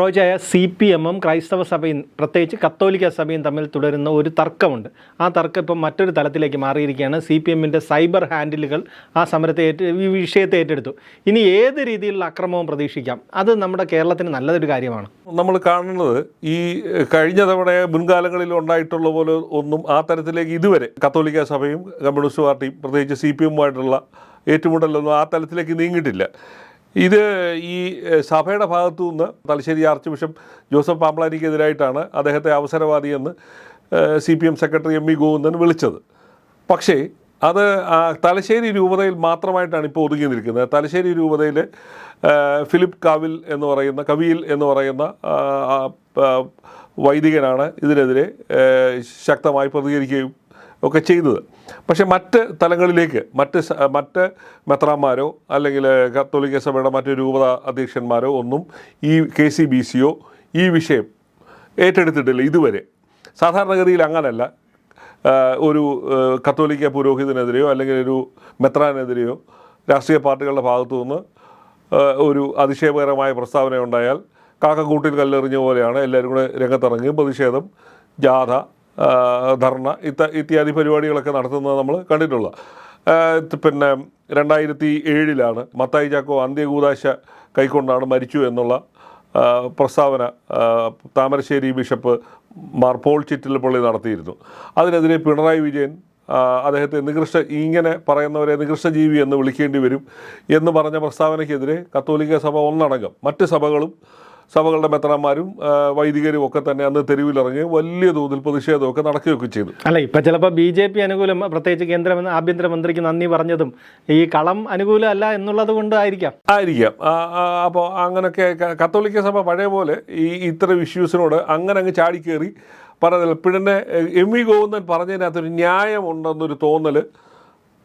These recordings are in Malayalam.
റോജായ സി പി എമ്മും ക്രൈസ്തവ സഭയും പ്രത്യേകിച്ച് കത്തോലിക്ക സഭയും തമ്മിൽ തുടരുന്ന ഒരു തർക്കമുണ്ട്. ആ തർക്കം ഇപ്പം മറ്റൊരു തലത്തിലേക്ക് മാറിയിരിക്കുകയാണ്. സി പി എമ്മിന്റെ സൈബർ ഹാൻഡിലുകൾ ആ സമരത്തെ ഏറ്റ ഈ വിഷയത്തെ ഏറ്റെടുത്തു. ഇനി ഏത് രീതിയിലുള്ള അക്രമവും പ്രതീക്ഷിക്കാം? അത് നമ്മുടെ കേരളത്തിന് നല്ലതൊരു കാര്യമാണ്. നമ്മൾ കാണുന്നത് ഈ കഴിഞ്ഞ തവണ മുൻകാലങ്ങളിൽ ഉണ്ടായിട്ടുള്ള പോലെ ഒന്നും ആ തരത്തിലേക്ക് ഇതുവരെ കത്തോലിക്ക സഭയും കമ്മ്യൂണിസ്റ്റ് പാർട്ടിയും പ്രത്യേകിച്ച് സി പി എമ്മുമായിട്ടുള്ള ഏറ്റുമുട്ടലൊന്നും ആ തലത്തിലേക്ക് നീങ്ങിയിട്ടില്ല. ഇത് ഈ സഭയുടെ ഭാഗത്തു നിന്ന് തലശ്ശേരി ആർച്ച് ബിഷപ്പ് ജോസഫ് പാമ്പ്ലാനിക്കെതിരായിട്ടാണ് അദ്ദേഹത്തെ അവസരവാദിയെന്ന് C P M secretary M V Govindan വിളിച്ചത്. പക്ഷേ അത് തലശ്ശേരി രൂപതയിൽ മാത്രമായിട്ടാണ് ഇപ്പോൾ ഒതുങ്ങി നിൽക്കുന്നത് തലശ്ശേരി രൂപതയിൽ ഫിലിപ്പ് കാവിൽ എന്ന് പറയുന്ന കവിയിൽ എന്ന് പറയുന്ന വൈദികനാണ് ഇതിനെതിരെ ശക്തമായി പ്രതികരിക്കുകയും ഒക്കെ ചെയ്തത് പക്ഷേ മറ്റ് തലങ്ങളിലേക്ക് മറ്റ് മറ്റ് മെത്രാന്മാരോ അല്ലെങ്കിൽ കത്തോലിക്ക സഭയുടെ മറ്റ് രൂപത അധ്യക്ഷന്മാരോ ഒന്നും ഈ കെ സി ബി സിയോ ഈ വിഷയം ഏറ്റെടുത്തിട്ടില്ല ഇതുവരെ. സാധാരണഗതിയിൽ അങ്ങനല്ല. ഒരു കത്തോലിക്ക പുരോഹിതനെതിരെയോ അല്ലെങ്കിൽ ഒരു മെത്രാനെതിരെയോ രാഷ്ട്രീയ പാർട്ടികളുടെ ഭാഗത്തു നിന്ന് ഒരു അതിശയകരമായ പ്രസ്താവന ഉണ്ടായാൽ കാക്കക്കൂട്ടിൽ കല്ലെറിഞ്ഞ പോലെയാണ് എല്ലാവരും കൂടെ രംഗത്തിറങ്ങി പ്രതിഷേധം ജാഥ ധർണ ഇത്ത ഇത്യാദി പരിപാടികളൊക്കെ നടത്തുന്നത് നമ്മൾ കണ്ടിട്ടുള്ള. പിന്നെ രണ്ടായിരത്തി ഏഴിലാണ് മത്തായി ചാക്കോ അന്ത്യകൂതാശ കൈക്കൊണ്ടാണ് മരിച്ചു എന്നുള്ള പ്രസ്താവന താമരശ്ശേരി ബിഷപ്പ് മാർ പോൾ ചിറ്റിലപ്പള്ളി നടത്തിയിരുന്നു. അതിനെതിരെ പിണറായി വിജയൻ അദ്ദേഹത്തെ നികൃഷ്ട ഇങ്ങനെ പറയുന്നവരെ നികൃഷ്ടജീവി എന്ന് വിളിക്കേണ്ടി വരും എന്ന് പറഞ്ഞ പ്രസ്താവനയ്ക്കെതിരെ കത്തോലിക്ക സഭ ഒന്നടങ്കം മറ്റ് സഭകളും സഭകളുടെ മെത്രാന്മാരും വൈദികരും ഒക്കെ തന്നെ അന്ന് തെരുവിലിറങ്ങി വലിയ തോതിൽ പ്രതിഷേധമൊക്കെ നടക്കുകയൊക്കെ ചെയ്തു. അല്ല ഇപ്പം ചിലപ്പോൾ ബി ജെ പി അനുകൂലം പ്രത്യേകിച്ച് കേന്ദ്ര ആഭ്യന്തരമന്ത്രിക്ക് നന്ദി പറഞ്ഞതും ഈ കളം അനുകൂലമല്ല എന്നുള്ളത് കൊണ്ട് ആയിരിക്കാം. ആയിരിക്കാം. അപ്പോൾ അങ്ങനെയൊക്കെ കത്തോലിക്ക സഭ പഴയ പോലെ ഈ ഇത്തരം ഇഷ്യൂസിനോട് അങ്ങനെ അങ്ങ് ചാടിക്കേറി പറഞ്ഞില്ല പിന്നെ എം വി ഗോവിന്ദൻ പറഞ്ഞതിനകത്തൊരു ന്യായമുണ്ടെന്നൊരു തോന്നൽ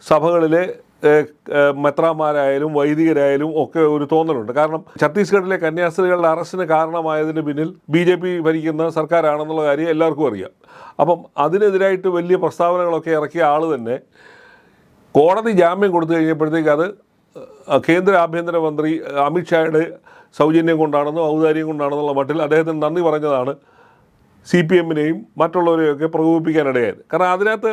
സഭകളിലെ ഏഹ്, വൈദികരായാലും ഒക്കെ ഒരു തോന്നലുണ്ട്. കാരണം ഛത്തീസ്ഗഡിലെ കന്യാസ്ത്രീകളുടെ അറസ്റ്റിന് കാരണമായതിന് പിന്നിൽ ബി ജെ പി ഭരിക്കുന്ന സർക്കാരാണെന്നുള്ള കാര്യം എല്ലാവർക്കും അറിയാം. അപ്പം അതിനെതിരായിട്ട് വലിയ പ്രസ്താവനകളൊക്കെ ഇറക്കിയ ആൾ തന്നെ കോടതി ജാമ്യം കൊടുത്തു കഴിഞ്ഞപ്പോഴത്തേക്ക് അത് കേന്ദ്ര ആഭ്യന്തരമന്ത്രി അമിത്ഷായുടെ സൗജന്യം കൊണ്ടാണെന്നും ഔദാര്യം കൊണ്ടാണെന്നുള്ള മട്ടിൽ അദ്ദേഹത്തിന് നന്ദി പറഞ്ഞതാണ് സി പി എമ്മിനെയും മറ്റുള്ളവരെയൊക്കെ പ്രകോപിപ്പിക്കാനിടയായത്. കാരണം അതിനകത്ത്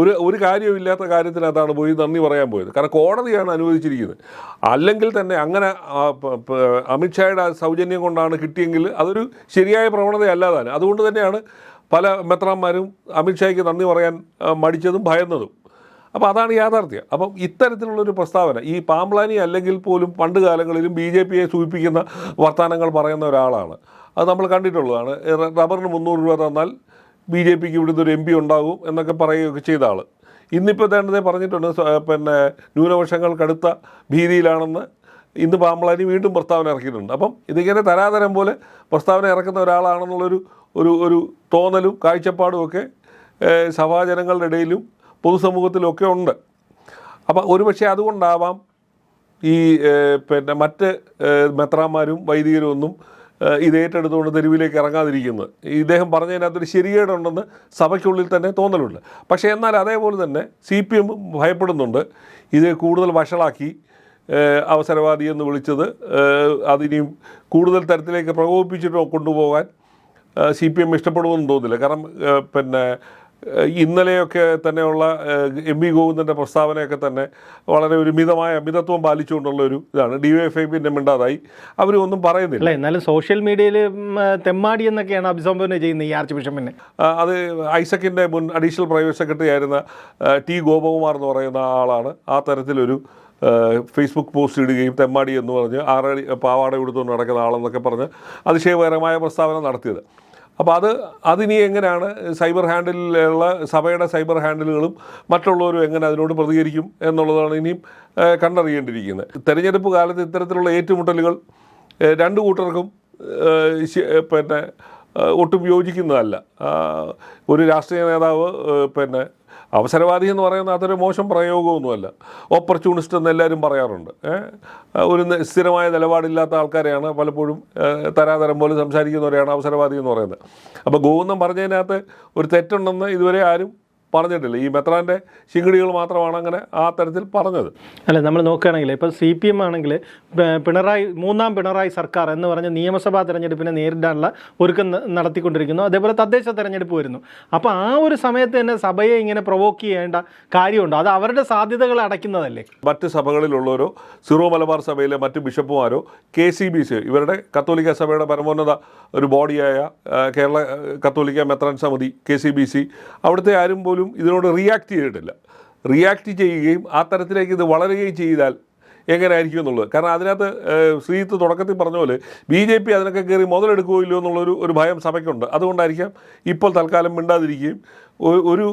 ഒരു ഒരു കാര്യമില്ലാത്ത കാര്യത്തിനകത്താണ് പോയി നന്ദി പറയാൻ പോയത്. കാരണം കോടതിയാണ് അനുവദിച്ചിരിക്കുന്നത്. അല്ലെങ്കിൽ തന്നെ അങ്ങനെ അമിത്ഷായുടെ സൗജന്യം കൊണ്ടാണ് കിട്ടിയെങ്കിൽ അതൊരു ശരിയായ പ്രവണതയല്ല താനും അതുകൊണ്ട് തന്നെയാണ് പല മെത്രാന്മാരും അമിത്ഷായ്ക്ക് നന്ദി പറയാൻ മടിച്ചതും ഭയന്നതും. അപ്പോൾ അതാണ് യാഥാർത്ഥ്യം. അപ്പം ഇത്തരത്തിലുള്ളൊരു പ്രസ്താവന ഈ പാമ്പ്ലാനി അല്ലെങ്കിൽ പോലും പണ്ട് കാലങ്ങളിലും ബി ജെ പിയെ സൂചിപ്പിക്കുന്ന വർത്തമാനങ്ങൾ പറയുന്ന ഒരാളാണ്. അത് നമ്മൾ കണ്ടിട്ടുള്ളതാണ്. റബ്ബറിന് മുന്നൂറ് രൂപ തന്നാൽ ബി ജെ പിക്ക് ഇവിടുന്ന് ഒരു എം പി ഉണ്ടാകും എന്നൊക്കെ പറയുകയൊക്കെ ചെയ്ത ആൾ ഇന്നിപ്പോൾ തന്നെ പറഞ്ഞിട്ടുണ്ട് പിന്നെ ന്യൂനപക്ഷങ്ങൾ കടുത്ത ഭീതിയിലാണെന്ന് ഇന്ന് പാമ്പളാനി വീണ്ടും പ്രസ്താവന ഇറക്കിയിട്ടുണ്ട്. അപ്പം ഇതിങ്ങനെ തരാതരം പോലെ പ്രസ്താവന ഇറക്കുന്ന ഒരാളാണെന്നുള്ളൊരു ഒരു ഒരു തോന്നലും കാഴ്ചപ്പാടും ഒക്കെ സഭാജനങ്ങളുടെ ഇടയിലും പൊതുസമൂഹത്തിലൊക്കെ ഉണ്ട്. അപ്പം ഒരുപക്ഷെ അതുകൊണ്ടാവാം ഈ പിന്നെ മറ്റ് മെത്രാന്മാരും വൈദികരും ഒന്നും ഇത് ഏറ്റെടുത്തുകൊണ്ട് തെരുവിലേക്ക് ഇറങ്ങാതിരിക്കുന്നത് ഇദ്ദേഹം പറഞ്ഞതിനകത്തൊരു ശരിയേടുണ്ടെന്ന് സഭയ്ക്കുള്ളിൽ തന്നെ തോന്നലുണ്ട്. പക്ഷേ എന്നാൽ അതേപോലെ തന്നെ സി പി എം ഭയപ്പെടുന്നുണ്ട്. ഇത് കൂടുതൽ വഷളാക്കി അവസരവാദി എന്ന് വിളിച്ചത് അതിനെയും കൂടുതൽ തരത്തിലേക്ക് പ്രകോപിപ്പിച്ചിട്ട് കൊണ്ടുപോകാൻ സി പി എം ഇഷ്ടപ്പെടുമെന്ന് തോന്നുന്നില്ല കാരണം പിന്നെ ഇന്നലെയൊക്കെ തന്നെയുള്ള എം വി ഗോവിന്ദന്റെ പ്രസ്താവനയൊക്കെ തന്നെ വളരെ ഒരു മിതമായ മിതത്വം പാലിച്ചുകൊണ്ടുള്ള ഒരു ഇതാണ്. ഡി വൈ എഫ് ഐ പിന്നെ മിണ്ടാതായി. അവരും ഒന്നും പറയുന്നില്ല. അല്ല എന്നാലും സോഷ്യൽ മീഡിയയിൽ തെമ്മാടി എന്നൊക്കെയാണ് അഭിസംബോധന ചെയ്യുന്നത് ഈ ആർച്ച് ബിഷപ്പ് അത് ഐസക്കിന്റെ മുൻ അഡീഷണൽ പ്രൈവറ്റ് സെക്രട്ടറി ആയിരുന്ന ടി ഗോപകുമാർ എന്ന് പറയുന്ന ആളാണ്. ആ തരത്തിലൊരു ഫേസ്ബുക്ക് പോസ്റ്റ് ഇടുകയും തെമ്മാടി എന്ന് പറഞ്ഞ് ആറടി പാവാട എടുത്തുകൊണ്ട് നടക്കുന്ന ആളെന്നൊക്കെ പറഞ്ഞ് അതിശയപരമായ പ്രസ്താവന നടത്തിയത്. അപ്പോൾ അത് അതിനി എങ്ങനെയാണ് സൈബർ ഹാൻഡിലുള്ള സഭയുടെ സൈബർ ഹാൻഡിലുകളും മറ്റുള്ളവരും എങ്ങനെ അതിനോട് പ്രതികരിക്കും എന്നുള്ളതാണ് ഇനിയും കണ്ടറിയേണ്ടിയിരിക്കുന്നത്. തെരഞ്ഞെടുപ്പ് കാലത്ത് ഇത്തരത്തിലുള്ള ഏറ്റുമുട്ടലുകൾ രണ്ട് കൂട്ടർക്കും പിന്നെ ഒട്ടും യോജിക്കുന്നതല്ല. ഒരു രാഷ്ട്രീയ നേതാവ് പിന്നെ അവസരവാദി എന്ന് പറയുന്നത് അതൊരു മോശം പ്രയോഗമൊന്നുമല്ല. ഓപ്പർച്യൂണിസ്റ്റ് എന്ന് എല്ലാവരും പറയാറുണ്ട്. ഒരു സ്ഥിരമായ നിലപാടില്ലാത്ത ആൾക്കാരെയാണ് പലപ്പോഴും തരാതരം പോലെ സംസാരിക്കുന്നവരെയാണ് അവസരവാദി എന്ന് പറയുന്നത്. അപ്പോൾ ഗോവിന്ദം പറഞ്ഞതിനകത്ത് ഒരു തെറ്റുണ്ടെന്ന് ഇതുവരെ ആരും പറഞ്ഞിട്ടില്ല. ഈ മെത്രാന്റെ ശിങ്കിടികൾ മാത്രമാണ് അങ്ങനെ ആ തരത്തിൽ പറഞ്ഞത്. അല്ല നമ്മൾ നോക്കുകയാണെങ്കിൽ ഇപ്പോൾ സി പി എം ആണെങ്കിൽ പിണറായി മൂന്നാം പിണറായി സർക്കാർ എന്ന് പറഞ്ഞ നിയമസഭാ തെരഞ്ഞെടുപ്പിനെ നേരിടാനുള്ള ഒരുക്കം നടത്തിക്കൊണ്ടിരിക്കുന്നു. അതേപോലെ തദ്ദേശ തെരഞ്ഞെടുപ്പ് വരുന്നു. അപ്പോൾ ആ ഒരു സമയത്ത് തന്നെ സഭയെ ഇങ്ങനെ പ്രൊവോക്ക് ചെയ്യേണ്ട കാര്യമുണ്ടോ? അത് അവരുടെ സാധ്യതകൾ അടയ്ക്കുന്നതല്ലേ? മറ്റ് സഭകളിലുള്ളവരോ സിറോ മലബാർ സഭയിലെ മറ്റ് ബിഷപ്പുമാരോ കെ സി ബി സി ഇവരുടെ കത്തോലിക്ക സഭയുടെ പരമോന്നത ഒരു ബോഡിയായ കേരള കത്തോലിക്ക മെത്രാൻ സമിതി കെ സി ബി സി അവിടുത്തെ ആരും പോലും ഇതിനോട് റിയാക്ട് ചെയ്തിട്ടില്ല. റിയാക്ട് ചെയ്യുകയും ആ തരത്തിലേക്ക് ഇത് വളരുകയും ചെയ്താൽ എങ്ങനെയായിരിക്കും എന്നുള്ളത്. കാരണം അതിനകത്ത് ശ്രീത്ത് തുടക്കത്തിൽ പറഞ്ഞ പോലെ ബി ജെ പി അതിനൊക്കെ കയറി മുതലെടുക്കുകയോ ഇല്ലയോ എന്നുള്ളൊരു ഒരു ഭയം സഭയ്ക്കുണ്ട്. അതുകൊണ്ടായിരിക്കാം ഇപ്പോൾ തൽക്കാലം മിണ്ടാതിരിക്കുകയും ഒരു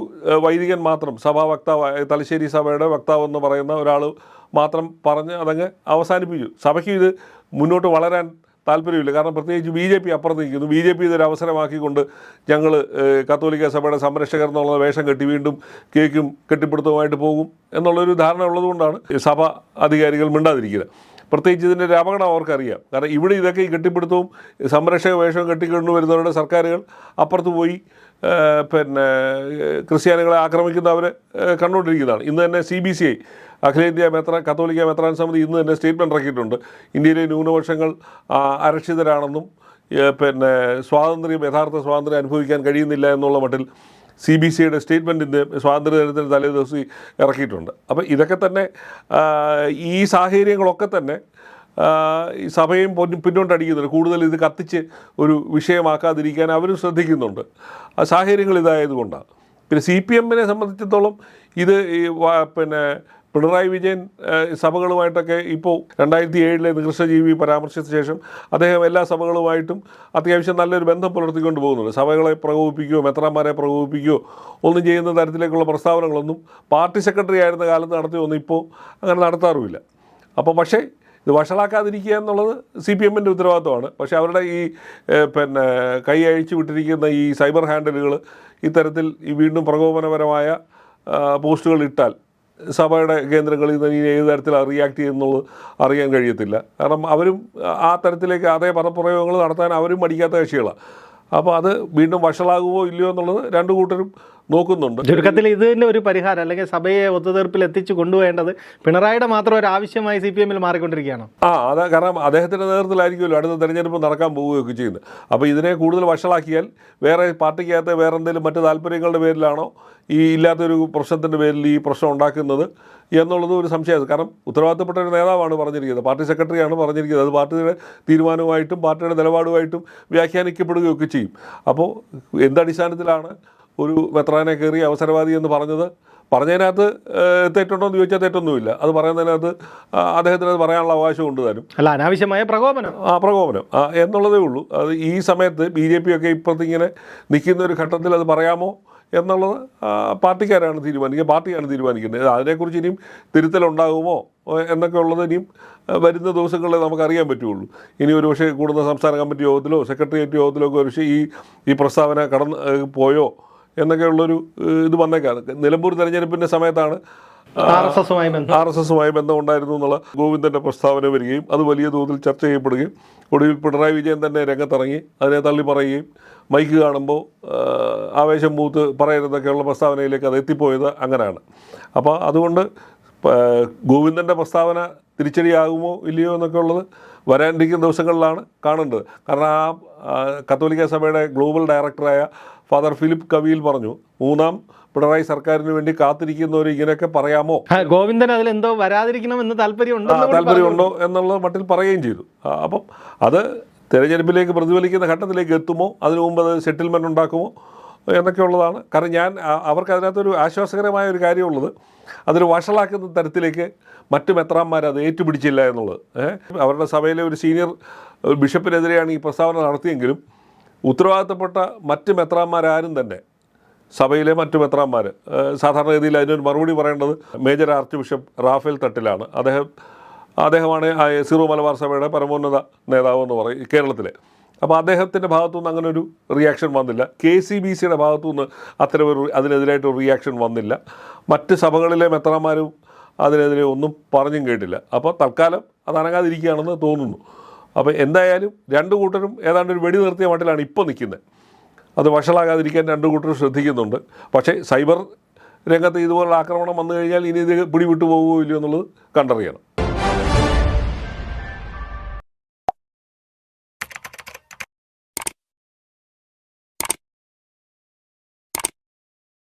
വൈദികൻ മാത്രം സഭാ വക്താവ് തലശ്ശേരി സഭയുടെ വക്താവ് എന്ന് പറയുന്ന ഒരാൾ മാത്രം പറഞ്ഞ് അതങ്ങ് അവസാനിപ്പിച്ചു. സഭയ്ക്ക് ഇത് മുന്നോട്ട് വളരാൻ താല്പര്യമില്ല. കാരണം പ്രത്യേകിച്ച് ബി ജെ പി അപ്പുറത്ത് നിൽക്കുന്നു. ബി ജെ പി ഇതൊരു അവസരമാക്കിക്കൊണ്ട് ഞങ്ങൾ കത്തോലിക്ക സഭയുടെ സംരക്ഷകർ എന്നുള്ള വേഷം കെട്ടി വീണ്ടും കേക്കും കെട്ടിപ്പിടുത്തവുമായിട്ട് പോകും എന്നുള്ളൊരു ധാരണ ഉള്ളതുകൊണ്ടാണ് സഭ അധികാരികൾ മിണ്ടാതിരിക്കുന്നത് പ്രത്യേകിച്ച് ഇതിന്റെ ഒരു അപകടം അവർക്കറിയാം. കാരണം ഇവിടെ ഇതൊക്കെ ഈ കെട്ടിപ്പിടുത്തവും സംരക്ഷക വേഷവും കെട്ടിക്കൊണ്ടു വരുന്നവരുടെ സർക്കാരുകൾ അപ്പുറത്ത് പോയി പിന്നെ ക്രിസ്ത്യാനികളെ ആക്രമിക്കുന്നവരെ കണ്ടുകൊണ്ടിരിക്കുന്നതാണ്. ഇന്ന് തന്നെ സി ബി സി ഐ അഖിലേന്ത്യാ മെത്ര കത്തോലിക്ക മെത്രാൻ സമിതി ഇന്ന് തന്നെ സ്റ്റേറ്റ്മെന്റ് ഇറക്കിയിട്ടുണ്ട്. ഇന്ത്യയിലെ ന്യൂനപക്ഷങ്ങൾ അരക്ഷിതരാണെന്നും പിന്നെ സ്വാതന്ത്ര്യം യഥാർത്ഥ സ്വാതന്ത്ര്യം അനുഭവിക്കാൻ കഴിയുന്നില്ല എന്നുള്ള മട്ടിൽ സി ബി സിയുടെ സ്റ്റേറ്റ്മെന്റിന്റെ സ്വാതന്ത്ര്യ ദിനത്തിന് തലേ ദിവസം ഇറക്കിയിട്ടുണ്ട്. അപ്പോൾ ഇതൊക്കെ തന്നെ ഈ സാഹചര്യങ്ങളൊക്കെ തന്നെ ഈ സഭയും പൊന്നു- പിന്നോട്ടടിക്കുന്നുണ്ട്. കൂടുതൽ ഇത് കത്തിച്ച് ഒരു വിഷയമാക്കാതിരിക്കാൻ അവരും ശ്രദ്ധിക്കുന്നുണ്ട്. ആ സാഹചര്യങ്ങൾ ഇതായതുകൊണ്ടാണ്. പിന്നെ സി പി എമ്മിനെ സംബന്ധിച്ചിടത്തോളം ഇത് പിന്നെ പിണറായി വിജയൻ സഭകളുമായിട്ടൊക്കെ ഇപ്പോൾ രണ്ടായിരത്തി ഏഴിലെ നികൃഷ്ടജീവി പരാമർശിച്ച ശേഷം അദ്ദേഹം എല്ലാ സഭകളുമായിട്ടും അത്യാവശ്യം നല്ലൊരു ബന്ധം പുലർത്തിക്കൊണ്ട് പോകുന്നുണ്ട്. സഭകളെ പ്രകോപിപ്പിക്കുകയോ മെത്രാന്മാരെ പ്രകോപിപ്പിക്കുകയോ ഒന്നും ചെയ്യുന്ന തരത്തിലേക്കുള്ള പ്രസ്താവനകളൊന്നും പാർട്ടി സെക്രട്ടറി ആയിരുന്ന കാലത്ത് നടത്തിയൊന്നും ഇപ്പോൾ അങ്ങനെ നടത്താറുമില്ല. അപ്പോൾ പക്ഷേ ഇത് വഷളാക്കാതിരിക്കുക എന്നുള്ളത് സി പി എമ്മിന്റെ ഉത്തരവാദിത്വമാണ്. പക്ഷേ അവരുടെ ഈ പിന്നെ കൈ അഴിച്ചു വിട്ടിരിക്കുന്ന ഈ സൈബർ ഹാൻഡലുകൾ ഇത്തരത്തിൽ ഈ വീണ്ടും പ്രകോപനപരമായ പോസ്റ്റുകൾ ഇട്ടാൽ സഭയുടെ കേന്ദ്രങ്ങളിൽ നിന്ന് ഇനി ഏത് തരത്തിലാണ് റിയാക്ട് ചെയ്യുന്നുള്ളത് അറിയാൻ കഴിയത്തില്ല. കാരണം അവരും ആ തരത്തിലേക്ക് അതേ പദപ്രയോഗങ്ങൾ നടത്താൻ അവരും മടിക്കാത്ത കക്ഷികളാണ് അപ്പോൾ അത് വീണ്ടും വഷളാകുമോ ഇല്ലയോ എന്നുള്ളത് രണ്ടു കൂട്ടരും നോക്കുന്നുണ്ട്. ചുരുക്കത്തിൽ ഇത് തന്നെ ഒരു പരിഹാരം അല്ലെങ്കിൽ സഭയെ ഒത്തുതീർപ്പിൽ എത്തിച്ചു കൊണ്ടുപോകേണ്ടത് പിണറായിയുടെ മാത്രം ഒരു ആവശ്യമായി സി പി എമ്മിൽ മാറിക്കൊണ്ടിരിക്കുകയാണോ. ആ അതാ കാരണം അദ്ദേഹത്തിന്റെ നേതൃത്വത്തിലായിരിക്കുമല്ലോ അടുത്ത തെരഞ്ഞെടുപ്പ് നടക്കാൻ പോവുകയൊക്കെ ചെയ്യുന്നത്. അപ്പോൾ ഇതിനെ കൂടുതൽ വഷളാക്കിയാൽ വേറെ പാർട്ടിക്കകത്ത് വേറെ എന്തെങ്കിലും മറ്റു താല്പര്യങ്ങളുടെ പേരിലാണോ ഈ ഇല്ലാത്തൊരു പ്രശ്നത്തിന്റെ പേരിൽ ഈ പ്രശ്നം ഉണ്ടാക്കുന്നത് എന്നുള്ളത് ഒരു സംശയമാണ്. കാരണം ഉത്തരവാദിത്തപ്പെട്ട ഒരു നേതാവാണ് പറഞ്ഞിരിക്കുന്നത്. പാർട്ടി സെക്രട്ടറിയാണ് പറഞ്ഞിരിക്കുന്നത്. അത് പാർട്ടിയുടെ തീരുമാനവുമായിട്ടും പാർട്ടിയുടെ നിലപാടുമായിട്ടും വ്യാഖ്യാനിക്കപ്പെടുകയൊക്കെ ചെയ്യും. അപ്പോൾ എന്തടിസ്ഥാനത്തിലാണ് ഒരു വെത്രാനെ കയറി അവസരവാദി എന്ന് പറഞ്ഞത് പറഞ്ഞതിനകത്ത് തെറ്റുണ്ടോ എന്ന് ചോദിച്ചാൽ തെറ്റൊന്നുമില്ല. അത് പറയുന്നതിനകത്ത് അദ്ദേഹത്തിന് അത് പറയാനുള്ള അവകാശം ഉണ്ട് തരും അല്ല അനാവശ്യമായ പ്രകോപനം. ആ പ്രകോപനം. എന്നുള്ളതേ ഉള്ളൂ. അത് ഈ സമയത്ത് ബി ജെ പി ഒക്കെ ഇപ്പോഴത്തിങ്ങനെ നിൽക്കുന്ന ഒരു ഘട്ടത്തിൽ അത് പറയാമോ എന്നുള്ളത് പാർട്ടിക്കാരാണ് തീരുമാനിക്കുക പാർട്ടിയാണ് തീരുമാനിക്കുന്നത്. അതിനെക്കുറിച്ച് ഇനിയും തിരുത്തലുണ്ടാകുമോ എന്നൊക്കെ ഉള്ളത് ഇനിയും വരുന്ന ദിവസങ്ങളിൽ നമുക്കറിയാൻ പറ്റുള്ളൂ. ഇനി ഒരു പക്ഷേ കൂടുന്ന സംസ്ഥാന കമ്മിറ്റി യോഗത്തിലോ സെക്രട്ടേറിയറ്റ് യോഗത്തിലോ ഒക്കെ ഒരു പക്ഷേ ഈ ഈ പ്രസ്താവന കടന്ന് പോയോ എന്നൊക്കെയുള്ളൊരു ഇത് വന്നേക്കാണ്. നിലമ്പൂർ തെരഞ്ഞെടുപ്പിന്റെ സമയത്താണ് ആർ എസ് എസുമായി ബന്ധം. ആർ എസ് എസുമായി ബന്ധമുണ്ടായിരുന്നു എന്നുള്ള ഗോവിന്ദന്റെ പ്രസ്താവന വരികയും അത് വലിയ തോതിൽ ചർച്ച ചെയ്യപ്പെടുകയും ഒടുവിൽ പിണറായി വിജയൻ തന്നെ രംഗത്തിറങ്ങി അതിനെ തള്ളി പറയുകയും മൈക്ക് കാണുമ്പോൾ ആവേശം മൂത്ത് പറയരുതൊക്കെയുള്ള പ്രസ്താവനയിലേക്ക് അത് എത്തിപ്പോയത് അങ്ങനെയാണ്. അപ്പോൾ അതുകൊണ്ട് ഗോവിന്ദന്റെ പ്രസ്താവന തിരിച്ചടിയാകുമോ ഇല്ലയോ എന്നൊക്കെ ഉള്ളത് വരാനിരിക്കുന്ന ദിവസങ്ങളിലാണ് കാണേണ്ടത്. കാരണം ആ, കത്തോലിക്ക സഭയുടെ ഗ്ലോബൽ ഡയറക്ടറായ ഫാദർ ഫിലിപ്പ് കവിയിൽ പറഞ്ഞു മൂന്നാം പിണറായി സർക്കാരിന് വേണ്ടി കാത്തിരിക്കുന്നവർ ഇങ്ങനെയൊക്കെ പറയാമോ? ഗോവിന്ദൻ അതിൽ എന്തോ വരാതിരിക്കണം എന്ന് താല്പര്യം ആ, ഉണ്ടെന്ന് കൂടി താല്പര്യമുണ്ടോ എന്നുള്ള മട്ടിൽ പറയുകയും ചെയ്തു. അപ്പം അത് തെരഞ്ഞെടുപ്പിലേക്ക് പ്രതിഫലിക്കുന്ന ഘട്ടത്തിലേക്ക് എത്തുമോ? അതിനു മുമ്പ് അത് സെറ്റിൽമെന്റ് ഉണ്ടാക്കുമോ? എന്നൊക്കെ ഉള്ളതാണ് കാരണം ഞാൻ അവർക്ക് അതിനകത്തൊരു ആശ്വാസകരമായ ഒരു കാര്യമുള്ളത് അതൊരു വഷളാക്കുന്ന തരത്തിലേക്ക് മറ്റു മെത്രാന്മാർ അത് ഏറ്റുപിടിച്ചില്ല എന്നുള്ളത്. അവരുടെ സഭയിലെ ഒരു സീനിയർ ബിഷപ്പിനെതിരെയാണ് ഈ പ്രസ്താവന നടത്തിയെങ്കിലും ഉത്തരവാദിത്തപ്പെട്ട മറ്റ് മെത്രാന്മാരാരും തന്നെ. സഭയിലെ മറ്റു മെത്രാന്മാർ സാധാരണഗതിയിൽ അതിനൊരു മറുപടി പറയേണ്ടത് മേജർ ആർച്ച് ബിഷപ്പ് റാഫേൽ തട്ടിലാണ്. അദ്ദേഹം അദ്ദേഹമാണ് സിറോ മലബാർ സഭയുടെ പരമോന്നത നേതാവ് എന്ന് പറയും കേരളത്തിലെ. അപ്പോൾ അദ്ദേഹത്തിന്റെ ഭാഗത്തുനിന്ന് അങ്ങനെ ഒരു റിയാക്ഷൻ വന്നില്ല. കെ സി ബി സിയുടെ ഭാഗത്തുനിന്ന് അത്തരമൊരു അതിനെതിരായിട്ട് റിയാക്ഷൻ വന്നില്ല. മറ്റ് സഭകളിലെ മെത്രാന്മാരും അതിനെതിരെ ഒന്നും പറഞ്ഞും കേട്ടില്ല. അപ്പോൾ തൽക്കാലം അത് അനങ്ങാതിരിക്കുകയാണെന്ന് തോന്നുന്നു. അപ്പോൾ എന്തായാലും രണ്ട് കൂട്ടരും ഏതാണ്ട് ഒരു വെടി നിർത്തിയ മട്ടിലാണ് ഇപ്പോൾ നിൽക്കുന്നത്. അത് വഷളാകാതിരിക്കാൻ രണ്ട് കൂട്ടരും ശ്രദ്ധിക്കുന്നുണ്ട്. പക്ഷേ സൈബർ രംഗത്ത് ഇതുപോലുള്ള ആക്രമണം വന്നു കഴിഞ്ഞാൽ ഇനി ഇത് പിടിവിട്ടു പോകുമോ ഇല്ലയോ എന്നുള്ളത് കണ്ടറിയണം.